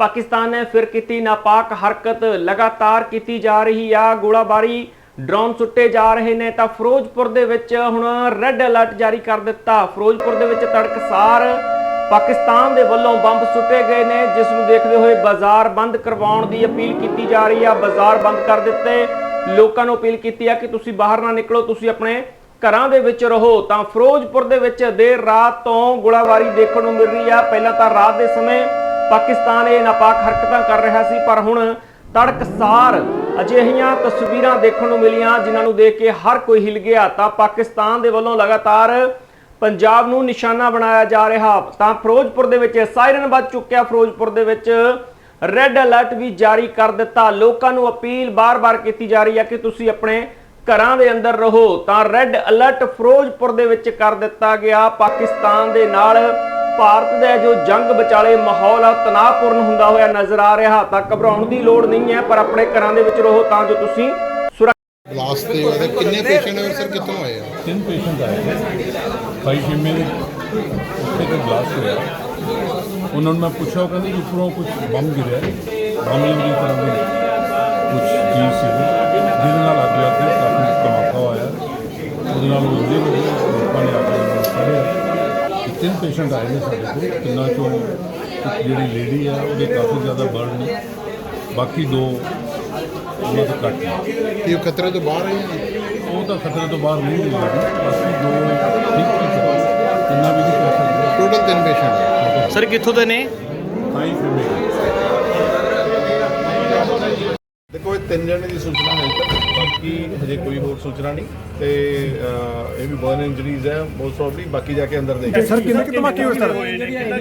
ਪਾਕਿਸਤਾਨ ਨੇ ਫਿਰ ਕੀਤੀ ਨਾਪਾਕ ਹਰਕਤ, ਲਗਾਤਾਰ ਕੀਤੀ ਜਾ ਰਹੀ ਆ ਗੋਲਾਬਾਰੀ। ਡਰੋਨ ਸੁੱਟੇ ਜਾ ਰਹੇ ਨੇ ਤਾਂ ਫਿਰੋਜ਼ਪੁਰ ਦੇ ਵਿੱਚ ਹੁਣ ਰੈੱਡ ਅਲਰਟ ਜਾਰੀ ਕਰ ਦਿੱਤਾ। ਫਿਰੋਜ਼ਪੁਰ ਦੇ ਵਿੱਚ ਤੜਕਸਾਰ ਪਾਕਿਸਤਾਨ ਦੇ ਵੱਲੋਂ ਬੰਬ ਸੁੱਟੇ ਗਏ ਨੇ, ਜਿਸ ਨੂੰ ਦੇਖਦੇ ਹੋਏ ਬਾਜ਼ਾਰ ਬੰਦ ਕਰਵਾਉਣ ਦੀ ਅਪੀਲ ਕੀਤੀ ਜਾ ਰਹੀ ਆ। ਬਾਜ਼ਾਰ ਬੰਦ ਕਰ ਦਿੱਤੇ। ਲੋਕਾਂ ਨੂੰ ਅਪੀਲ ਕੀਤੀ ਆ ਕਿ ਤੁਸੀਂ ਬਾਹਰ ਨਾ ਨਿਕਲੋ, ਤੁਸੀਂ ਆਪਣੇ ਘਰਾਂ ਦੇ ਵਿੱਚ ਰਹੋ। ਤਾਂ ਫਿਰੋਜ਼ਪੁਰ ਦੇ ਵਿੱਚ ਦੇਰ ਰਾਤ ਤੋਂ ਗੋਲਾਬਾਰੀ ਦੇਖਣ ਨੂੰ ਮਿਲ ਰਹੀ ਆ। ਪਹਿਲਾਂ ਤਾਂ ਰਾਤ ਦੇ ਸਮੇਂ ਪਾਕਿਸਤਾਨ ਇਹ ਨਾਪਾਕ ਹਰਕਤਾਂ ਕਰ ਰਿਹਾ ਸੀ, ਪਰ ਹੁਣ ਤੜਕਸਾਰ ਅਜਿਹੀਆਂ ਤਸਵੀਰਾਂ ਦੇਖਣ ਨੂੰ ਮਿਲੀਆਂ, ਜਿਨ੍ਹਾਂ ਨੂੰ ਦੇਖ ਕੇ ਹਰ ਕੋਈ ਹਿਲ ਗਿਆ। ਤਾਂ ਪਾਕਿਸਤਾਨ ਦੇ ਵੱਲੋਂ ਲਗਾਤਾਰ ਪੰਜਾਬ ਨੂੰ ਨਿਸ਼ਾਨਾ ਬਣਾਇਆ ਜਾ ਰਿਹਾ। ਤਾਂ ਫਿਰੋਜ਼ਪੁਰ ਦੇ ਵਿੱਚ ਸਾਇਰਨ ਵੱਜ ਚੁੱਕਿਆ। ਫਿਰੋਜ਼ਪੁਰ ਦੇ ਵਿੱਚ ਰੈੱਡ ਅਲਰਟ ਵੀ ਜਾਰੀ ਕਰ ਦਿੱਤਾ। ਲੋਕਾਂ ਨੂੰ ਅਪੀਲ ਬਾਰ-ਬਾਰ ਕੀਤੀ ਜਾ ਰਹੀ ਹੈ ਕਿ ਤੁਸੀਂ ਆਪਣੇ ਘਰਾਂ ਦੇ ਅੰਦਰ ਰਹੋ। ਤਾਂ ਰੈੱਡ ਅਲਰਟ ਫਿਰੋਜ਼ਪੁਰ ਦੇ ਵਿੱਚ ਕਰ ਦਿੱਤਾ ਗਿਆ। ਪਾਕਿਸਤਾਨ ਦੇ ਨਾਲ ਭਾਰਤ ਦਾ ਜੋ ਜੰਗ ਵਿਚਾਲੇ ਮਾਹੌਲ ਆ ਤਣਾਅਪੂਰਨ ਹੁੰਦਾ ਹੋਇਆ ਨਜ਼ਰ ਆ ਰਿਹਾ ਤਾਂ ਘਬਰਾਉਣ ਦੀ ਲੋੜ ਨਹੀਂ ਹੈ ਪਰ ਆਪਣੇ ਘਰਾਂ ਦੇ ਵਿੱਚ ਰਹੋ ਤਾਂ ਜੋ ਤੁਸੀਂ ਸੁਰੱਖਿਅਤ ਬਲਾਸਟ ਤੇ ਉਹਦੇ ਕਿੰਨੇ ਪੇਸ਼ੈਂਟ ਹੈ ਸਰ ਕਿੱਥੋਂ ਆਏ ਆ? ਤਿੰਨ ਪੇਸ਼ੈਂਟ ਆਏ ਨੇ। ਭਾਈ ਜਿੰਮੇ ਦੇ ਉੱਤੇ ਕੋਈ ਬਲਾਸਟ ਹੋਇਆ। ਉਹਨਾਂ ਨੂੰ ਮੈਂ ਪੁੱਛਿਆ ਉਹ ਕਹਿੰਦੇ ਕਿ ਉੱਪਰੋਂ ਕੁਝ ਬੰਬ ਗਿਰਿਆ। ਬੰਬ ਦੀ ਤਰ੍ਹਾਂ ਦੀ ਕੁਝ ਚੀਜ਼ ਸੀ। ਜਿਹਦੇ ਨਾਲ ਅੱਗ ਲੱਗ ਗਈ ਕਾਫੀ ਧਮਾਕਾ ਹੋਇਆ। ਉਹਦੇ ਨਾਲ ਉਹ ਇੰਜੇ ਹੋ ਗਏ ਲੋਕਾਂ ਨੇ ਆ ਕੇ ਉਹਨਾਂ ਨੂੰ ਫੜਿਆ ਤੇ ਤਿੰਨ ਪੇਸ਼ੈਂਟ ਆਏ ਨੇ ਸਾਡੇ ਕੋਲ ਤਿੰਨਾਂ ਚੋਂ ਇੱਕ ਜਿਹੜੀ ਲੇਡੀ ਆ ਉਹਦੇ ਕਾਫੀ ਜ਼ਿਆਦਾ ਬਰਨ ਨੇ। ਬਾਕੀ ਦੋ ਉਹਨਾਂ ਤੋਂ ਘੱਟ ਨੇ। ਇਹ ਖਤਰੇ ਤੋਂ ਬਾਹਰ ਹੈ ਉਹ ਤਾਂ ਖਤਰੇ ਤੋਂ ਬਾਹਰ ਨਹੀਂ ਗਈ ਅਸੀਂ ਦੋ ਠੀਕ ਠੀਕ ਹੈ ਇੰਨਾ ਵੀ ਨਹੀਂ ਕਹਿ ਸਕਦੇ। ਟੋਟਲ ਤਿੰਨ ਪੇਸ਼ੈਂਟ ਸਰ ਕਿੱਥੋਂ ਦੇ ਨੇ? ਦੇਖੋ ਇਹ ਤਿੰਨ ਜਣੇ ਦੀ ਸੂਚਨਾ ਹੈ ਬਾਕੀ ਹਜੇ ਕੋਈ ਹੋਰ ਸੂਚਨਾ ਨਹੀਂ ਤੇ ਇਹ ਵੀ ਬਰਨ ਇੰਜਰੀਜ਼ ਹੈ ਮੋਸਟ ਪ੍ਰੋਬਬਲੀ ਬਾਕੀ ਜਾ ਕੇ ਅੰਦਰ ਦੇਖਾਂਗੇ ਸਰ ਕਿੰਨੇ ਕਿ ਧਮਾਕੇ ਹੋਏ ਸਰ?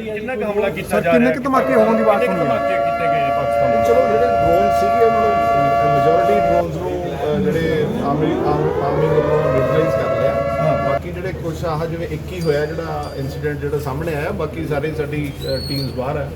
ਕਿੰਨਾ ਕੁ ਹਮਲਾ ਕੀਤਾ ਸਰ ਕਿੰਨੇ ਕਿ ਧਮਾਕੇ ਹੋਣ ਦੀ ਬਾਤ ਸੁਣੀ ਹੈ? ਚਲੋ ਜਿਹੜੇ ਡਰੋਨ ਸੀਗੇ ਉਹਨਾਂ ਨੂੰ ਮੈਜੋਰਿਟੀ ਡਰੋਨਸ ਨੂੰ ਜਿਹੜੇ ਆਰਮੀ ਆਰਮੀ ਵੱਲੋਂ ਨਿਊਟਰਲਾਈਜ਼ ਕਰ ਲਿਆ ਬਾਕੀ ਜਿਹੜੇ ਕੁਝ ਆਹ ਜਿਵੇਂ ਇੱਕ ਹੀ ਹੋਇਆ ਜਿਹੜਾ ਇਨਸੀਡੈਂਟ ਜਿਹੜਾ ਸਾਹਮਣੇ ਆਇਆ ਬਾਕੀ ਸਾਰੇ ਸਾਡੀ ਟੀਮਸ ਬਾਹਰ ਹੈ।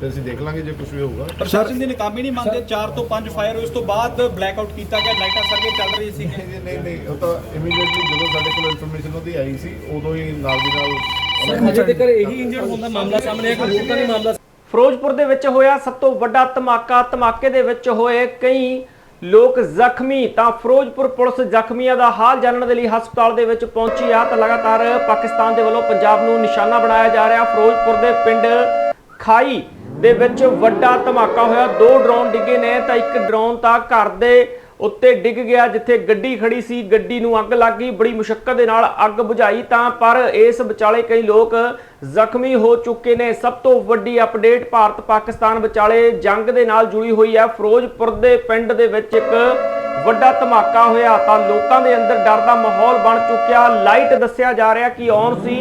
ਤੇ ਅਸੀਂ ਦੇਖ ਲਾਂਗੇ ਜੇ ਕੁਝ ਵੀ ਹੋਊਗਾ। ਪ੍ਰਸ਼ਾਸਨ ਦੀ ਨਾਕਾਮੀ ਨਹੀਂ ਮੰਨਦੇ। 4 ਤੋਂ 5 ਫਾਇਰ ਉਸ ਤੋਂ ਬਾਅਦ ਬਲੈਕ ਆਊਟ ਕੀਤਾ ਗਿਆ ਲਾਈਟਾਂ ਸਰਵੇ ਚੱਲ ਰਹੀ ਸੀ। ਨਹੀਂ ਨਹੀਂ ਨਹੀਂ ਉਹ ਤਾਂ ਇਮੀਡੀਏਟਲੀ ਜਦੋਂ ਸਾਡੇ ਕੋਲ ਇਨਫੋਰਮੇਸ਼ਨ ਉਹਦੀ ਆਈ ਸੀ ਉਦੋਂ ਹੀ ਨਾਲ ਦੀ ਨਾਲ ਅਜੇ ਤੱਕ ਇਹੀ ਇੰਜਰਡ ਹੁੰਦਾ ਮਾਮਲਾ ਸਾਹਮਣੇ ਆ ਕੋਈ ਹੋਰ ਤਾਂ ਨਹੀਂ ਮਾਮਲਾ। ਫਿਰੋਜ਼ਪੁਰ ਦੇ ਵਿੱਚ ਹੋਇਆ ਸਭ ਤੋਂ ਵੱਡਾ ਧਮਾਕਾ। ਧਮਾਕੇ ਦੇ ਵਿੱਚ ਹੋਏ ਕਈ ਲੋਕ ਜ਼ਖਮੀ, ਤਾਂ ਫਿਰੋਜ਼ਪੁਰ ਪੁਲਿਸ ਜ਼ਖਮੀਆਂ ਦਾ ਹਾਲ ਜਾਣਨ ਦੇ ਲਈ ਹਸਪਤਾਲ ਦੇ ਵਿੱਚ ਪਹੁੰਚੀ ਆ ਤਾਂ ਲਗਾਤਾਰ ਪਾਕਿਸਤਾਨ ਦੇ ਵੱਲੋਂ ਪੰਜਾਬ ਨੂੰ ਨਿਸ਼ਾਨਾ ਬਣਾਇਆ ਜਾ ਰਿਹਾ। ਫਿਰੋਜ਼ਪੁਰ ਦੇ ਪਿੰਡ ਖਾਈ ਦੇ ਵਿੱਚ ਵੱਡਾ ਧਮਾਕਾ ਹੋਇਆ। ਦੋ ਡਰੋਨ ਡਿੱਗੇ ਨੇ ਤਾਂ ਇੱਕ ਡਰੋਨ ਤਾਂ ਘਰ ਦੇ ਉੱਤੇ ਡਿੱਗ ਗਿਆ ਜਿੱਥੇ ਗੱਡੀ ਖੜੀ ਸੀ, ਗੱਡੀ ਨੂੰ ਅੱਗ ਲੱਗ ਗਈ, ਬੜੀ ਮੁਸ਼ਕਲ ਦੇ ਨਾਲ ਅੱਗ ਬੁਝਾਈ ਤਾਂ ਪਰ ਇਸ ਵਿਚਾਲੇ ਕਈ ਲੋਕ ਜ਼ਖਮੀ ਹੋ ਚੁੱਕੇ ਨੇ। ਸਭ ਤੋਂ ਵੱਡੀ ਅਪਡੇਟ ਭਾਰਤ ਪਾਕਿਸਤਾਨ ਵਿਚਾਲੇ ਜੰਗ ਦੇ ਨਾਲ ਜੁੜੀ ਹੋਈ ਹੈ। ਫਿਰੋਜ਼ਪੁਰ ਦੇ ਪਿੰਡ ਦੇ ਵਿੱਚ ਇੱਕ ਵੱਡਾ ਧਮਾਕਾ ਹੋਇਆ ਤਾਂ ਲੋਕਾਂ ਦੇ ਅੰਦਰ ਡਰ ਦਾ ਮਾਹੌਲ ਬਣ ਚੁੱਕਿਆ। ਲਾਈਟ ਦੱਸਿਆ ਜਾ ਰਿਹਾ ਕਿ ਔਨ ਸੀ।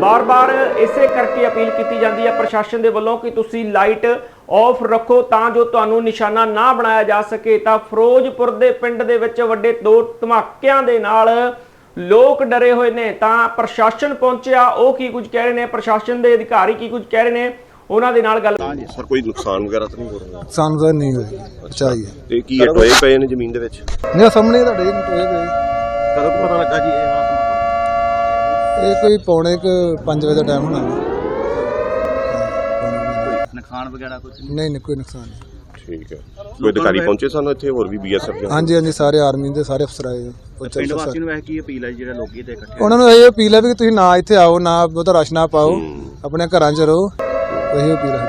ਬਾਰ-ਬਾਰ ਇਸੇ ਕਰਕੇ ਅਪੀਲ ਕੀਤੀ ਜਾਂਦੀ ਹੈ ਪ੍ਰਸ਼ਾਸਨ ਦੇ ਵੱਲੋਂ ਕਿ ਤੁਸੀਂ ਲਾਈਟ ਆਫ ਰੱਖੋ ਤਾਂ ਜੋ ਤੁਹਾਨੂੰ ਨਿਸ਼ਾਨਾ ਨਾ ਬਣਾਇਆ ਜਾ ਸਕੇ। ਤਾਂ ਫਿਰੋਜ਼ਪੁਰ ਦੇ ਪਿੰਡ ਦੇ ਵਿੱਚ ਵੱਡੇ ਦੋ ਧਮਾਕਿਆਂ ਦੇ ਨਾਲ ਲੋਕ ਡਰੇ ਹੋਏ ਨੇ। ਤਾਂ ਪ੍ਰਸ਼ਾਸਨ ਪਹੁੰਚਿਆ। ਉਹ ਕੀ ਕੁਝ ਕਹਿ ਰਹੇ ਨੇ? ਪ੍ਰਸ਼ਾਸਨ ਦੇ ਅਧਿਕਾਰੀ ਕੀ ਕੁਝ ਕਹਿ ਰਹੇ ਨੇ? ਉਹਨਾਂ ਦੇ ਨਾਲ ਗੱਲ ਸਰ ਕੋਈ ਨੁਕਸਾਨ ਵਗੈਰਾ ਤਾਂ ਨਹੀਂ ਹੋ ਰਿਹਾ? ਸਾਨੂੰ ਤਾਂ ਨਹੀਂ ਹੋਈ ਬਚਾਈ ਹੈ ਤੇ ਕੀ ਇਹ ਟੋਏ ਪਏ ਨੇ ਜ਼ਮੀਨ ਦੇ ਵਿੱਚ? ਨਹੀਂ ਆਹ ਸਾਹਮਣੇ ਤੁਹਾਡੇ ਨੂੰ ਟੋਏ ਪਏ। ਕਦੋਂ ਪਤਾ ਲੱਗਾ ਜੀ ਇਹ ਵਾਲਾ ਇਹ ਕੋਈ ਪੌਣੇ ਕੁ 5 ਵਜੇ ਦਾ ਟਾਈਮ ਹੋਣਾ ਨੁਕਸਾਨ ਵਗੈਰਾ ਕੁਝ ਨਹੀਂ? ਨਹੀਂ ਕੋਈ ਨੁਕਸਾਨ ਨਹੀਂ। ਠੀਕ ਹੈ। ਕੋਈ ਅਧਿਕਾਰੀ ਪਹੁੰਚੇ ਸਾਨੂੰ ਇੱਥੇ ਹੋਰ ਵੀ ਬੀਐਸਐਫ ਦੇ ਹਾਂਜੀ ਹਾਂਜੀ ਸਾਰੇ ਆਰਮੀ ਦੇ ਸਾਰੇ ਅਫਸਰ ਆਏ ਪਿੰਡ ਸਰ। ਵਾਸੀ ਨੂੰ ਇਹ ਕੀ ਅਪੀਲ ਹੈ ਜਿਹੜੇ ਲੋਕੀ ਤੇ ਇਕੱਠੇ ਉਹਨਾਂ ਨੂੰ ਇਹ ਅਪੀਲ ਹੈ ਵੀ ਤੁਸੀਂ ਨਾ ਇੱਥੇ ਆਓ ਨਾ ਬਹੁਤਾ ਰਸ਼ ਨਾ ਪਾਓ। ਆਪਣੇ ਘਰਾਂ 'ਚ ਰਹੋ। ਇਹੀ ਅਪੀਲ ਹੈ।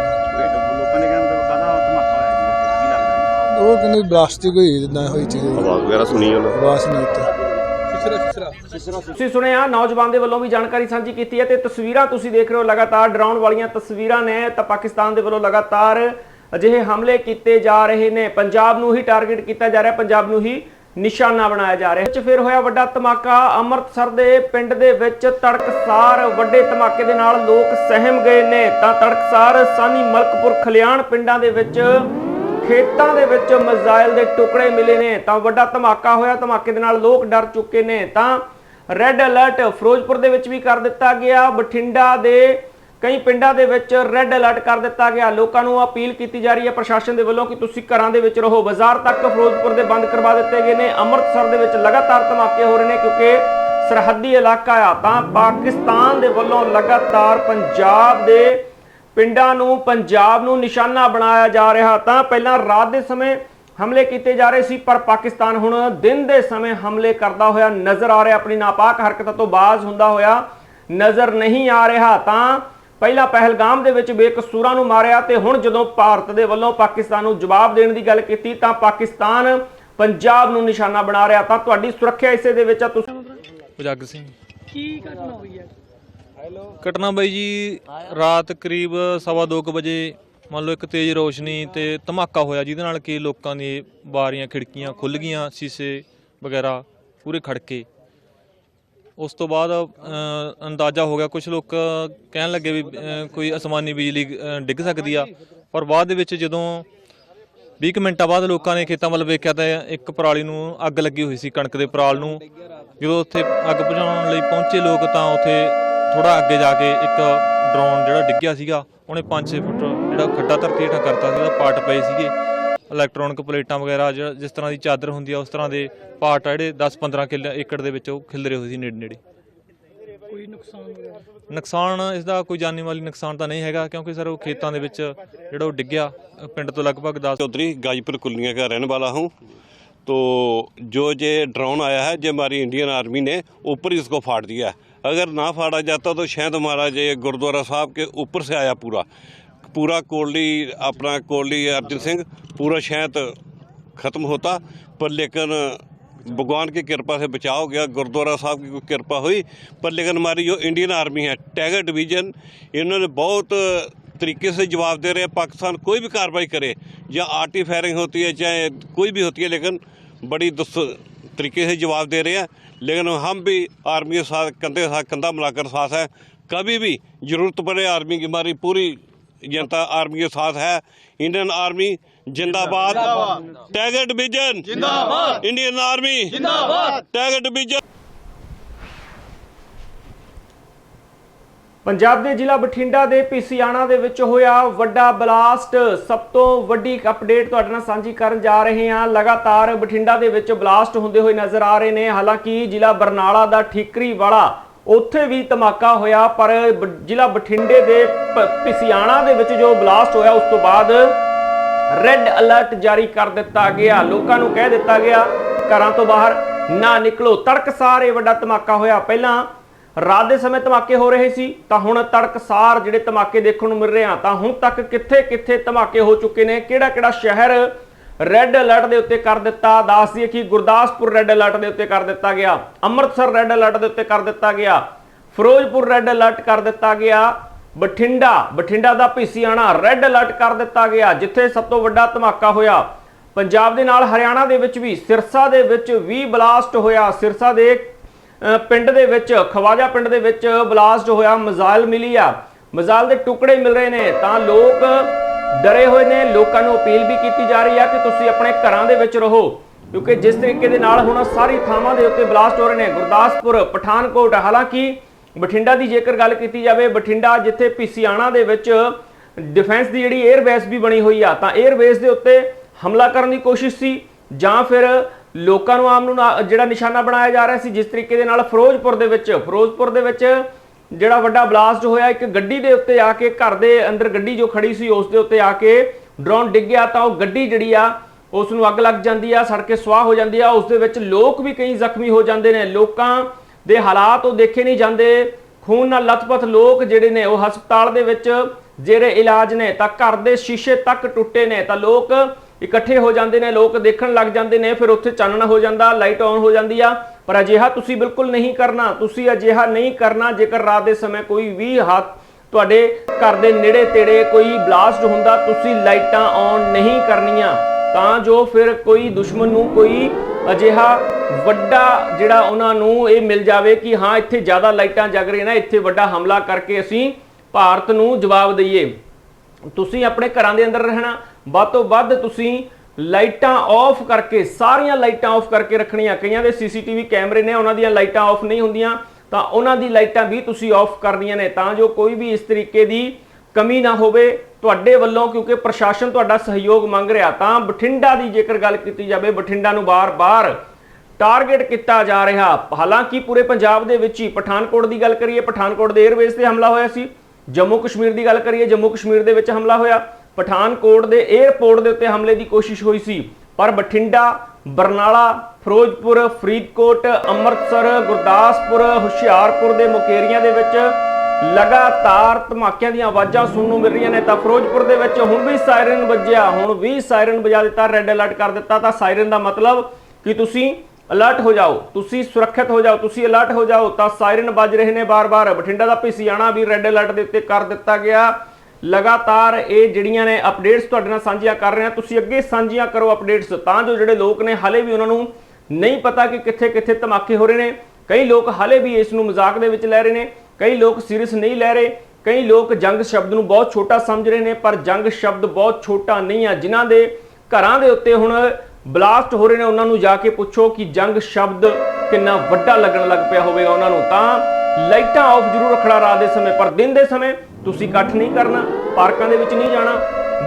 ਲੋਕਾਂ ਨੇ ਕਹਿੰਦਾ ਮਤਲਬ ਕਾਹਦਾ ਧਮਾਕਾ ਹੋਇਆ ਜੀ ਕੀ ਲੱਗਦਾ ਹੈ ਉਹ ਕਹਿੰਦੇ ਬਲਾਸਟਿਕ ਹੋਈ ਜਿੱਦਾਂ ਹੋਈ ਚੀਜ਼ ਆਵਾਜ਼ ਵਗੈਰਾ ਸੁਣੀ ਉਹਨਾਂ? ਆਵਾਜ਼ ਨਹੀਂ ਉੱਤੇ। ਤੁਸੀਂ ਸੁਣਿਆ ਨੌਜਵਾਨ ਦੇ ਵੱਲੋਂ ਵੀ ਜਾਣਕਾਰੀ ਸਾਂਝੀ ਕੀਤੀ ਹੈ ਤੇ ਤਸਵੀਰਾਂ ਤੁਸੀਂ ਦੇਖ ਰਹੇ ਹੋ ਲਗਾਤਾਰ ਡਰਾਉਣ ਵਾਲੀਆਂ ਤਸਵੀਰਾਂ ਨੇ ਤਾਂ ਪਾਕਿਸਤਾਨ ਦੇ ਵੱਲੋਂ ਲਗਾਤਾਰ ਅਜਿਹੇ ਹਮਲੇ ਕੀਤੇ ਜਾ ਰਹੇ ਨੇ। ਪੰਜਾਬ ਨੂੰ ਹੀ ਟਾਰਗੇਟ ਕੀਤਾ ਜਾ ਰਿਹਾ ਪੰਜਾਬ ਨੂੰ ਹੀ ਨਿਸ਼ਾਨਾ ਬਣਾਇਆ ਜਾ ਰਿਹਾ ਵਿੱਚ ਫਿਰ ਹੋਇਆ ਵੱਡਾ ਧਮਾਕਾ। ਅੰਮ੍ਰਿਤਸਰ ਦੇ ਪਿੰਡ ਦੇ ਵਿੱਚ ਤੜਕਸਾਰ ਵੱਡੇ ਧਮਾਕੇ ਦੇ ਨਾਲ ਲੋਕ ਸਹਿਮ ਗਏ ਨੇ। ਤਾਂ ਤੜਕਸਾਰ ਸਾਨੀ ਮਲਕਪੁਰ ਖਲਿਆਣ ਪਿੰਡਾਂ ਦੇ ਵਿੱਚ ਖੇਤਾਂ ਦੇ ਵਿੱਚ ਮਜ਼ਾਈਲ ਦੇ ਟੁਕੜੇ ਮਿਲੇ ਨੇ। ਤਾਂ ਵੱਡਾ ਧਮਾਕਾ ਹੋਇਆ। ਧਮਾਕੇ ਦੇ ਨਾਲ ਲੋਕ ਡਰ ਚੁੱਕੇ ਨੇ। ਤਾਂ ਰੈੱਡ ਅਲਰਟ ਫਿਰੋਜ਼ਪੁਰ ਦੇ ਵਿੱਚ ਵੀ ਕਰ ਦਿੱਤਾ ਗਿਆ। ਬਠਿੰਡਾ ਦੇ ਕਈ ਪਿੰਡਾਂ ਦੇ ਵਿੱਚ ਰੈੱਡ ਅਲਰਟ ਕਰ ਦਿੱਤਾ ਗਿਆ। ਲੋਕਾਂ ਨੂੰ ਅਪੀਲ ਕੀਤੀ ਜਾ ਰਹੀ ਹੈ ਪ੍ਰਸ਼ਾਸਨ ਦੇ ਵੱਲੋਂ ਕਿ ਤੁਸੀਂ ਘਰਾਂ ਦੇ ਵਿੱਚ ਰਹੋ। ਬਾਜ਼ਾਰ ਤੱਕ ਫਿਰੋਜ਼ਪੁਰ ਦੇ ਬੰਦ ਕਰਵਾ ਦਿੱਤੇ ਗਏ ਨੇ। ਅੰਮ੍ਰਿਤਸਰ ਦੇ ਵਿੱਚ ਲਗਾਤਾਰ ਧਮਾਕੇ ਹੋ ਰਹੇ ਨੇ ਕਿਉਂਕਿ ਸਰਹੱਦੀ ਇਲਾਕਾ ਆ। ਤਾਂ ਪਾਕਿਸਤਾਨ ਦੇ ਵੱਲੋਂ ਲਗਾਤਾਰ ਪੰਜਾਬ ਦੇ ਪਿੰਡਾਂ ਨੂੰ ਪੰਜਾਬ ਨੂੰ ਨਿਸ਼ਾਨਾ ਬਣਾਇਆ ਜਾ ਰਿਹਾ। ਤਾਂ ਪਹਿਲਾਂ ਰਾਤ ਦੇ ਸਮੇਂ ਹਮਲੇ ਕੀਤੇ ਜਾ ਰਹੇ ਸੀ, ਪਰ ਪਾਕਿਸਤਾਨ ਹੁਣ ਦਿਨ ਦੇ ਸਮੇਂ ਹਮਲੇ ਕਰਦਾ ਹੋਇਆ ਨਜ਼ਰ ਆ ਰਿਹਾ। ਆਪਣੀ ਨਾਪਾਕ ਹਰਕਤਾਂ ਤੋਂ ਬਾਜ਼ ਹੁੰਦਾ ਹੋਇਆ ਨਜ਼ਰ ਨਹੀਂ ਆ ਰਿਹਾ। ਤਾਂ ਪਹਿਲਾਂ ਪਹਿਲਗਾਮ ਦੇ ਵਿੱਚ ਬੇਕਸੂਰਾਂ ਨੂੰ ਮਾਰਿਆ ਤੇ ਹੁਣ ਜਦੋਂ ਭਾਰਤ ਦੇ ਵੱਲੋਂ ਪਾਕਿਸਤਾਨ ਨੂੰ ਜਵਾਬ ਦੇਣ ਦੀ ਗੱਲ ਕੀਤੀ ਤਾਂ ਪਾਕਿਸਤਾਨ ਪੰਜਾਬ ਨੂੰ ਨਿਸ਼ਾਨਾ ਬਣਾ ਰਿਹਾ। ਤਾਂ ਤੁਹਾਡੀ ਸੁਰੱਖਿਆ ਇਸੇ ਦੇ ਵਿੱਚ ਆ ਤੁਸੀਂ ਉਜੱਗ ਸਿੰਘ। ਕੀ ਘਟਨਾ ਹੋਈ ਹੈ? ਘਟਨਾ ਬਾਈ ਜੀ ਰਾਤ ਕਰੀਬ ਸਵਾ ਦੋ ਕੁ ਵਜੇ ਮੰਨ ਲਓ ਇੱਕ ਤੇਜ਼ ਰੋਸ਼ਨੀ ਤੇ ਧਮਾਕਾ ਹੋਇਆ ਜਿਹਦੇ ਨਾਲ ਕਿ ਲੋਕਾਂ ਦੀ ਬਾਰੀਆਂ ਖਿੜਕੀਆਂ ਖੁੱਲ ਗਈਆਂ ਸੀਸੇ ਵਗੈਰਾ ਪੂਰੇ ਖੜਕੇ ਉਸ ਤੋਂ ਬਾਅਦ ਅੰਦਾਜ਼ਾ ਹੋ ਗਿਆ ਕੁਝ ਲੋਕ ਕਹਿਣ ਲੱਗੇ ਵੀ ਕੋਈ ਅਸਮਾਨੀ ਬਿਜਲੀ ਡਿੱਗ ਸਕਦੀ ਆ। ਪਰ ਬਾਅਦ ਦੇ ਵਿੱਚ ਜਦੋਂ 20 ਕੁ ਮਿੰਟਾਂ ਬਾਅਦ ਲੋਕਾਂ ਨੇ ਖੇਤਾਂ ਵੱਲ ਵੇਖਿਆ ਤਾਂ ਇੱਕ ਪਰਾਲੀ ਨੂੰ ਅੱਗ ਲੱਗੀ ਹੋਈ ਸੀ, ਕਣਕ ਦੇ ਪਰਾਲ ਨੂੰ। ਜਦੋਂ ਉੱਥੇ ਅੱਗ ਬੁਝਾਉਣ ਲਈ ਪਹੁੰਚੇ ਲੋਕ ਤਾਂ ਉੱਥੇ ਥੋੜਾ ਅੱਗੇ ਜਾ ਕੇ ਇੱਕ ਡਰੋਨ ਜਿਹੜਾ ਡਿੱਗਿਆ ਸੀਗਾ, ਉਹਨੇ 5-6 ਫੁੱਟ ਜਿਹੜਾ ਖੱਡਾ ਧਰਤੀ ਹੇਠਾਂ ਕਰਤਾ ਸੀ, ਉਹਦਾ ਪਾਰਟ ਪਏ ਸੀਗੇ। ਇਲੈਕਟ੍ਰੋਨਿਕ ਪਲੇਟਾਂ ਵਗੈਰਾ ਜਿਹੜਾ ਜਿਸ ਤਰ੍ਹਾਂ ਦੀ ਚਾਦਰ ਹੁੰਦੀ ਆ ਉਸ ਤਰ੍ਹਾਂ ਦੇ ਪਾਰਟ ਆ ਜਿਹੜੇ 10-15 ਕਿੱਲੇ ਏਕੜ ਦੇ ਵਿੱਚ ਉਹ ਖਿਲਰੇ ਹੋਏ ਸੀ ਨੇੜੇ ਨੇੜੇ ਕੋਈ ਨੁਕਸਾਨ ਨੁਕਸਾਨ ਇਸ ਦਾ ਕੋਈ ਜਾਨੀ ਮਾਲੀ ਨੁਕਸਾਨ ਤਾਂ ਨਹੀਂ ਹੈਗਾ ਕਿਉਂਕਿ ਸਰ ਉਹ ਖੇਤਾਂ ਦੇ ਵਿੱਚ ਜਿਹੜਾ ਉਹ ਡਿੱਗਿਆ ਅ, ਪਿੰਡ ਤੋਂ ਲਗਭਗ 10 चौधरी गाजीपुर कुलिया का रहने वाला हूँ तो जो ये ड्रोन आया है जो हमारी इंडियन आर्मी ने ऊपर इसको फाड़ दिया है अगर ना फाड़ा जाता तो शायद हमारा ये गुरुद्वारा साहब के ऊपर से आया पूरा पूरा कोहली अपना कोहली अर्जन सिंह पूरा शायद ख़त्म होता पर लेकिन भगवान की कृपा से बचाव हो गया गुरुद्वारा साहब की कोई कृपा हुई पर लेकिन हमारी जो इंडियन आर्मी है टैगर डिवीज़न इन्होंने बहुत तरीके से जवाब दे रहे हैं पाकिस्तान कोई भी कार्रवाई करे या आर्टी फायरिंग होती है चाहे कोई भी होती है लेकिन बड़ी दुस्त तरीके से जवाब दे रहे हैं लेकिन हम भी आर्मी के साथ कंधे के साथ कंधा मिलाकर साथ है कभी भी ज़रूरत पड़े आर्मी की हमारी पूरी जनता आर्मी के साथ है इंडियन आर्मी जिंदाबाद टाइगर डिवीजन जिंदाबाद इंडियन आर्मी जिंदाबाद टाइगर डिवीजन ਪੰਜਾਬ ਦੇ ਜ਼ਿਲ੍ਹਾ ਬਠਿੰਡਾ ਦੇ ਪੀਸੀਆਣਾ ਦੇ ਵਿੱਚ ਹੋਇਆ ਵੱਡਾ ਬਲਾਸਟ ਸਭ ਤੋਂ ਵੱਡੀ ਅਪਡੇਟ ਤੁਹਾਡੇ ਨਾਲ ਸਾਂਝੀ ਕਰਨ ਜਾ ਰਹੇ ਹਾਂ ਲਗਾਤਾਰ ਬਠਿੰਡਾ ਦੇ ਵਿੱਚ ਬਲਾਸਟ ਹੁੰਦੇ ਹੋਏ ਨਜ਼ਰ ਆ ਰਹੇ ਨੇ ਹਾਲਾਂਕਿ ਜ਼ਿਲ੍ਹਾ ਬਰਨਾਲਾ ਦਾ ਠੀਕਰੀ ਵਾਲਾ ਉੱਥੇ ਵੀ ਧਮਾਕਾ ਹੋਇਆ, ਪਰ ਬ- ਜ਼ਿਲ੍ਹਾ ਬਠਿੰਡੇ ਦੇ ਪ- ਦੇ ਵਿੱਚ ਜੋ ਬਲਾਸਟ ਹੋਇਆ, ਉਸ ਤੋਂ ਬਾਅਦ ਰੈੱਡ ਅਲਰਟ ਜਾਰੀ ਕਰ ਦਿੱਤਾ ਗਿਆ। ਲੋਕਾਂ ਨੂੰ ਕਹਿ ਦਿੱਤਾ ਗਿਆ, ਘਰਾਂ ਤੋਂ ਬਾਹਰ ਨਾ ਨਿਕਲੋ। ਤੜਕਸਾਰ ਇਹ ਵੱਡਾ ਧਮਾਕਾ ਹੋਇਆ। ਪਹਿਲਾਂ ਰਾਤ ਦੇ ਸਮੇਂ ਧਮਾਕੇ ਹੋ ਰਹੇ ਸੀ, ਤਾਂ ਹੁਣ ਤੜਕਸਾਰ ਜਿਹੜੇ ਧਮਾਕੇ ਦੇਖਣ ਨੂੰ ਮਿਲ ਰਹੇ ਆ, ਤਾਂ ਹੁਣ ਤੱਕ ਕਿੱਥੇ ਕਿੱਥੇ ਧਮਾਕੇ ਹੋ ਚੁੱਕੇ ਨੇ? ਕਿਹੜਾ ਕਿਹੜਾ ਸ਼ਹਿਰ ਰੈੱਡ ਅਲਰਟ ਦੇ ਉੱਤੇ ਕਰ ਦਿੱਤਾ। ਦੱਸ ਦਈਏ ਕਿ ਗੁਰਦਾਸਪੁਰ ਰੈੱਡ ਅਲਰਟ ਦੇ ਉੱਤੇ ਕਰ ਦਿੱਤਾ ਗਿਆ। ਅੰਮ੍ਰਿਤਸਰ ਰੈੱਡ ਅਲਰਟ ਦੇ ਉੱਤੇ ਕਰ ਦਿੱਤਾ ਗਿਆ। ਫਿਰੋਜ਼ਪੁਰ ਰੈੱਡ ਅਲਰਟ ਕਰ ਦਿੱਤਾ ਗਿਆ। ਬਠਿੰਡਾ ਬਠਿੰਡਾ ਦਾ ਭੀਸੀਆਣਾ ਰੈੱਡ ਅਲਰਟ ਕਰ ਦਿੱਤਾ ਗਿਆ, ਜਿੱਥੇ ਸਭ ਤੋਂ ਵੱਡਾ ਧਮਾਕਾ ਹੋਇਆ। ਪੰਜਾਬ ਦੇ ਨਾਲ ਹਰਿਆਣਾ ਦੇ ਵਿੱਚ ਵੀ, ਸਿਰਸਾ ਦੇ ਵਿੱਚ ਵੀ ਬਲਾਸਟ ਹੋਇਆ। ਸਿਰਸਾ ਦੇ ਪਿੰਡ ਦੇ ਵਿੱਚ, ਖਵਾਜਾ ਪਿੰਡ ਦੇ ਵਿੱਚ ਬਲਾਸਟ ਹੋਇਆ। ਮਜ਼ਾਇਲ ਮਿਲੀ ਆ। ਮਜ਼ਾਇਲ ਦੇ ਟੁਕੜੇ ਮਿਲ ਰਹੇ ਨੇ। ਤਾਂ ਲੋਕ ਡਰੇ ਹੋਏ ਨੇ, ਲੋਕਾਂ ਨੂੰ ਅਪੀਲ ਵੀ ਕੀਤੀ ਜਾ ਰਹੀ ਆ ਕਿ ਤੁਸੀਂ ਆਪਣੇ ਘਰਾਂ ਦੇ ਵਿੱਚ ਰਹੋ, ਕਿਉਂਕਿ ਜਿਸ ਤਰੀਕੇ ਦੇ ਨਾਲ ਹੁਣ ਸਾਰੀ ਥਾਵਾਂ ਦੇ ਉੱਤੇ ਬਲਾਸਟ ਹੋ ਰਹੇ ਨੇ, ਗੁਰਦਾਸਪੁਰ, ਪਠਾਨਕੋਟ, ਹਾਲਾਂਕਿ ਬਠਿੰਡਾ ਦੀ ਜੇਕਰ ਗੱਲ ਕੀਤੀ ਜਾਵੇ, ਬਠਿੰਡਾ ਜਿੱਥੇ ਪੀਸੀਆਣਾ ਦੇ ਵਿੱਚ ਡਿਫੈਂਸ ਦੀ ਜਿਹੜੀ 에ਅਰ ਬੇਸ ਵੀ ਬਣੀ ਹੋਈ ਆ, ਤਾਂ 에ਅਰ ਬੇਸ ਦੇ ਉੱਤੇ ਹਮਲਾ ਕਰਨ ਦੀ ਕੋਸ਼ਿਸ਼ ਸੀ, ਜਾਂ ਫਿਰ ਲੋਕਾਂ ਨੂੰ ਆਮ ਨੂੰ ਨਾ- ਜਿਹੜਾ ਨਿਸ਼ਾਨਾ ਬਣਾਇਆ ਜਾ ਰਿਹਾ ਸੀ, ਜਿਸ ਤਰੀਕੇ ਦੇ ਨਾਲ ਫਿਰੋਜ਼ਪੁਰ ਦੇ ਵਿੱਚ, ਫਿਰੋਜ਼ਪੁਰ ਦੇ ਵਿੱਚ ਜਿਹੜਾ ਵੱਡਾ ਬਲਾਸਟ ਹੋਇਆ, ਇੱਕ ਗੱਡੀ ਦੇ ਉੱਤੇ ਆ ਕੇ, ਘਰ ਦੇ ਅੰਦਰ ਗੱਡੀ ਜੋ ਖੜੀ ਸੀ, ਉਸ ਦੇ ਉੱਤੇ ਆ ਕੇ ਡਰੋਨ ਡਿੱਗਿਆ ਤਾਂ ਉਹ ਗੱਡੀ ਜਿਹੜੀ ਆ, ਉਸ ਨੂੰ ਅੱਗ ਲੱਗ ਜਾਂਦੀ ਆ, ਸੜ ਕੇ ਸਵਾਹ ਹੋ ਜਾਂਦੀ ਆ, ਉਸ ਦੇ ਵਿੱਚ ਲੋਕ ਵੀ ਕਈ ਜ਼ਖਮੀ ਹੋ ਜਾਂਦੇ ਨੇ, ਲੋਕਾਂ ਦੇ ਹਾਲਾਤ ਉਹ ਦੇਖੇ ਨਹੀਂ ਜਾਂਦੇ, ਖੂਨ ਨਾਲ ਲਥਪਥ ਲੋਕ ਜਿਹੜੇ ਨੇ ਉਹ ਹਸਪਤਾਲ ਦੇ ਵਿੱਚ ਜਿਹੜੇ ਇਲਾਜ ਨੇ, ਤਾਂ ਘਰ ਦੇ ਸ਼ੀਸ਼ੇ ਤੱਕ ਟੁੱਟੇ ਨੇ, ਤਾਂ ਲੋਕ ਇਕੱਠੇ ਹੋ ਜਾਂਦੇ ਨੇ, ਲੋਕ ਦੇਖਣ ਲੱਗ ਜਾਂਦੇ ਨੇ, ਫਿਰ ਉੱਥੇ ਚਾਨਣ ਹੋ ਜਾਂਦਾ, ਲਾਈਟ ਆਨ ਹੋ ਜਾਂਦੀ ਆ। ਪਰ ਅਜਿਹਾ ਤੁਸੀਂ ਬਿਲਕੁਲ ਨਹੀਂ ਕਰਨਾ, ਤੁਸੀਂ ਅਜਿਹਾ ਨਹੀਂ ਕਰਨਾ, ਜੇਕਰ ਰਾਤ ਦੇ ਸਮੇਂ ਕੋਈ ਵੀ ਹੱਥ ਤੁਹਾਡੇ ਘਰ ਦੇ ਨੇੜੇ ਤੇੜੇ ਕੋਈ ਬਲਾਸਟ ਹੁੰਦਾ, ਤੁਸੀਂ ਲਾਈਟਾਂ ਆਨ ਨਹੀਂ ਕਰਨੀਆਂ। ਤਾਂ ਜੋ ਫਿਰ ਕੋਈ ਦੁਸ਼ਮਣ ਨੂੰ ਕੋਈ ਅਜਿਹਾ ਵੱਡਾ ਜਿਹੜਾ ਉਹਨਾਂ ਨੂੰ ਇਹ ਮਿਲ ਜਾਵੇ ਕਿ ਹਾਂ, ਇੱਥੇ ਜ਼ਿਆਦਾ ਲਾਈਟਾਂ ਜਗ ਰਹੀਆਂ ਨੇ, ਇੱਥੇ ਵੱਡਾ ਹਮਲਾ ਕਰਕੇ ਅਸੀਂ ਭਾਰਤ ਨੂੰ ਜਵਾਬ ਦਈਏ। ਤੁਸੀਂ ਆਪਣੇ ਘਰਾਂ ਦੇ ਅੰਦਰ ਰਹਿਣਾ ਵੱਧ ਤੋਂ ਵੱਧ ਤੁਸੀਂ ਲਾਈਟਾਂ ਆਫ ਕਰਕੇ, ਸਾਰੀਆਂ ਲਾਈਟਾਂ ਆਫ ਕਰਕੇ ਰੱਖਣੀਆਂ। ਕਈਆਂ ਦੇ ਸੀਸੀਟੀਵੀ ਕੈਮਰੇ ਨੇ, ਉਹਨਾਂ ਦੀਆਂ ਲਾਈਟਾਂ ਆਫ ਨਹੀਂ ਹੁੰਦੀਆਂ, ਤਾਂ ਉਹਨਾਂ ਦੀ ਲਾਈਟਾਂ ਵੀ ਤੁਸੀਂ ਆਫ ਕਰਨੀਆਂ ਨੇ। ਤਾਂ ਜੋ ਕੋਈ ਵੀ ਇਸ ਤਰੀਕੇ ਦੀ ਕਮੀ ਨਾ ਹੋਵੇ ਤੁਹਾਡੇ ਵੱਲੋਂ, ਕਿਉਂਕਿ ਪ੍ਰਸ਼ਾਸਨ ਤੁਹਾਡਾ ਸਹਿਯੋਗ ਮੰਗ ਰਿਹਾ। ਤਾਂ ਬਠਿੰਡਾ ਦੀ ਜੇਕਰ ਗੱਲ ਕੀਤੀ ਜਾਵੇ, ਬਠਿੰਡਾ ਨੂੰ ਬਾਰ-ਬਾਰ ਟਾਰਗੇਟ ਕੀਤਾ ਜਾ ਰਿਹਾ। ਹਾਲਾਂਕਿ ਪੂਰੇ ਪੰਜਾਬ ਦੇ ਵਿੱਚ ਹੀ, ਪਠਾਨਕੋਟ ਦੀ ਗੱਲ ਕਰੀਏ, ਪਠਾਨਕੋਟ ਦੇ 에ਅਰਵੇਜ਼ ਤੇ ਹਮਲਾ ਹੋਇਆ ਸੀ। ਜੰਮੂ ਕਸ਼ਮੀਰ ਦੀ ਗੱਲ ਕਰੀਏ ਜੰਮੂ ਕਸ਼ਮੀਰ ਦੇ ਵਿੱਚ ਹਮਲਾ ਹੋਇਆ। ਪਠਾਨਕੋਟ ਦੇ 에ਅਰਪੋਰਟ ਦੇ ਉੱਤੇ ਹਮਲੇ ਦੀ ਕੋਸ਼ਿਸ਼ ਹੋਈ ਸੀ। ਪਰ ਬਠਿੰਡਾ, ਬਰਨਾਲਾ, ਫਿਰੋਜ਼ਪੁਰ, ਫਰੀਦਕੋਟ, ਅੰਮ੍ਰਿਤਸਰ, ਗੁਰਦਾਸਪੁਰ, ਹੁਸ਼ਿਆਰਪੁਰ ਦੇ ਮੁਕੇਰੀਆਂ ਦੇ ਵਿੱਚ ਲਗਾਤਾਰ ਧਮਾਕਿਆਂ ਦੀਆਂ ਆਵਾਜ਼ਾਂ ਸੁਣਨ ਨੂੰ ਮਿਲ ਰਹੀਆਂ ਨੇ। ਤਾਂ ਫਿਰੋਜ਼ਪੁਰ ਦੇ ਵਿੱਚ ਹੁਣ ਵੀ ਸਾਇਰਨ ਵੱਜਿਆ। ਹੁਣ ਵੀ ਸਾਇਰਨ ਵਜਾ ਦਿੱਤਾ ਰੈੱਡ ਅਲਰਟ ਕਰ ਦਿੱਤਾ। ਤਾਂ ਸਾਇਰਨ ਦਾ ਮਤਲਬ ਕਿ ਤੁਸੀਂ ਅਲਰਟ ਹੋ ਜਾਓ, ਤੁਸੀਂ ਸੁਰੱਖਿਅਤ ਹੋ ਜਾਓ, ਤੁਸੀਂ ਅਲਰਟ ਹੋ ਜਾਓ। ਤਾਂ ਸਾਇਰਨ ਵੱਜ ਰਹੇ ਨੇ ਬਾਰ-ਬਾਰ। ਬਠਿੰਡਾ ਦਾ ਪੀਸੀਆਣਾ ਵੀ ਰੈੱਡ ਅਲਰਟ ਦੇ ਉੱਤੇ ਕਰ ਦਿੱਤਾ ਗਿਆ। ਲਗਾਤਾਰ ਇਹ ਜਿਹੜੀਆਂ ਨੇ ਅਪਡੇਟਸ ਤੁਹਾਡੇ ਨਾਲ ਸਾਂਝੀਆਂ ਕਰ ਰਹੇ ਹਾਂ। ਤੁਸੀਂ ਅੱਗੇ ਸਾਂਝੀਆਂ ਕਰੋ ਅਪਡੇਟਸ ਤਾਂ ਜੋ ਜਿਹੜੇ ਲੋਕ ਨੇ ਹਾਲੇ ਵੀ ਉਹਨਾਂ ਨੂੰ ਨਹੀਂ ਪਤਾ ਕਿ ਕਿੱਥੇ-ਕਿੱਥੇ ਧਮਾਕੇ ਹੋ ਰਹੇ ਨੇ। ਕਈ ਲੋਕ ਹਾਲੇ ਵੀ ਇਸ ਨੂੰ ਮਜ਼ਾਕ ਦੇ ਵਿੱਚ ਲੈ ਰਹੇ ਨੇ। ਕਈ ਲੋਕ ਸੀਰੀਅਸ ਨਹੀਂ ਲੈ ਰਹੇ। ਕਈ ਲੋਕ ਜੰਗ ਸ਼ਬਦ ਨੂੰ ਬਹੁਤ ਛੋਟਾ ਸਮਝ ਰਹੇ ਨੇ, ਪਰ ਜੰਗ ਸ਼ਬਦ ਬਹੁਤ ਛੋਟਾ ਨਹੀਂ ਆ। ਜਿਨ੍ਹਾਂ ਦੇ ਘਰਾਂ ਦੇ ਉੱਤੇ ਹੁਣ ਬਲਾਸਟ ਹੋ ਰਹੇ ਨੇ, ਉਹਨਾਂ ਨੂੰ ਜਾ ਕੇ ਪੁੱਛੋ ਕਿ ਜੰਗ ਸ਼ਬਦ ਕਿੰਨਾ ਵੱਡਾ ਲੱਗਣ ਲੱਗ ਪਿਆ ਹੋਵੇਗਾ ਉਹਨਾਂ ਨੂੰ। ਤਾਂ ਲਾਈਟਾਂ ਆਫ ਜ਼ਰੂਰ ਰੱਖਣਾ ਰਾਤ ਦੇ ਸਮੇਂ, ਪਰ ਦਿਨ ਦੇ ਸਮੇਂ ਤੁਸੀਂ ਇਕੱਠ ਨਹੀਂ ਕਰਨਾ, ਪਾਰਕਾਂ ਦੇ ਵਿੱਚ ਨਹੀਂ ਜਾਣਾ,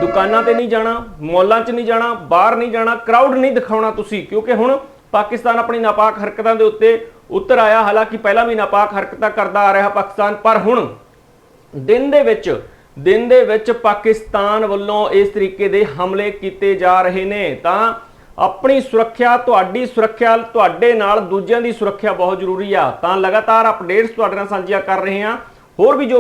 ਦੁਕਾਨਾਂ ਤੇ ਨਹੀਂ ਜਾਣਾ, ਮੌਲਾਂ 'ਚ ਨਹੀਂ ਜਾਣਾ, ਬਾਹਰ ਨਹੀਂ ਜਾਣਾ ਕਰਾਊਡ ਨਹੀਂ ਦਿਖਾਉਣਾ ਤੁਸੀਂ, ਕਿਉਂਕਿ ਹੁਣ ਪਾਕਿਸਤਾਨ ਆਪਣੀ ਨਾਪਾਕ ਹਰਕਤਾਂ ਦੇ ਉੱਤੇ ਉਤਰ ਆਇਆ, ਹਾਲਾਂਕਿ ਪਹਿਲਾਂ ਵੀ ਨਾਪਾਕ ਹਰਕਤਾਂ ਕਰਦਾ ਆ ਰਿਹਾ ਪਾਕਿਸਤਾਨ, ਪਰ ਹੁਣ ਦਿਨ ਦੇ ਵਿੱਚ, ਦਿਨ ਦੇ ਵਿੱਚ ਪਾਕਿਸਤਾਨ ਵੱਲੋਂ ਇਸ ਤਰੀਕੇ ਦੇ ਹਮਲੇ ਕੀਤੇ ਜਾ ਰਹੇ ਨੇ। ਤਾਂ ਆਪਣੀ ਸੁਰੱਖਿਆ, ਤੁਹਾਡੀ ਸੁਰੱਖਿਆ, ਤੁਹਾਡੇ ਨਾਲ ਦੂਜਿਆਂ ਦੀ ਸੁਰੱਖਿਆ ਬਹੁਤ ਜ਼ਰੂਰੀ ਆ। ਤਾਂ ਲਗਾਤਾਰ ਅਪਡੇਟਸ ਤੁਹਾਡੇ ਨਾਲ ਸਾਂਝੀਆਂ ਕਰ ਰਹੇ ਹਾਂ। ਹੋਰ ਵੀ ਜੋ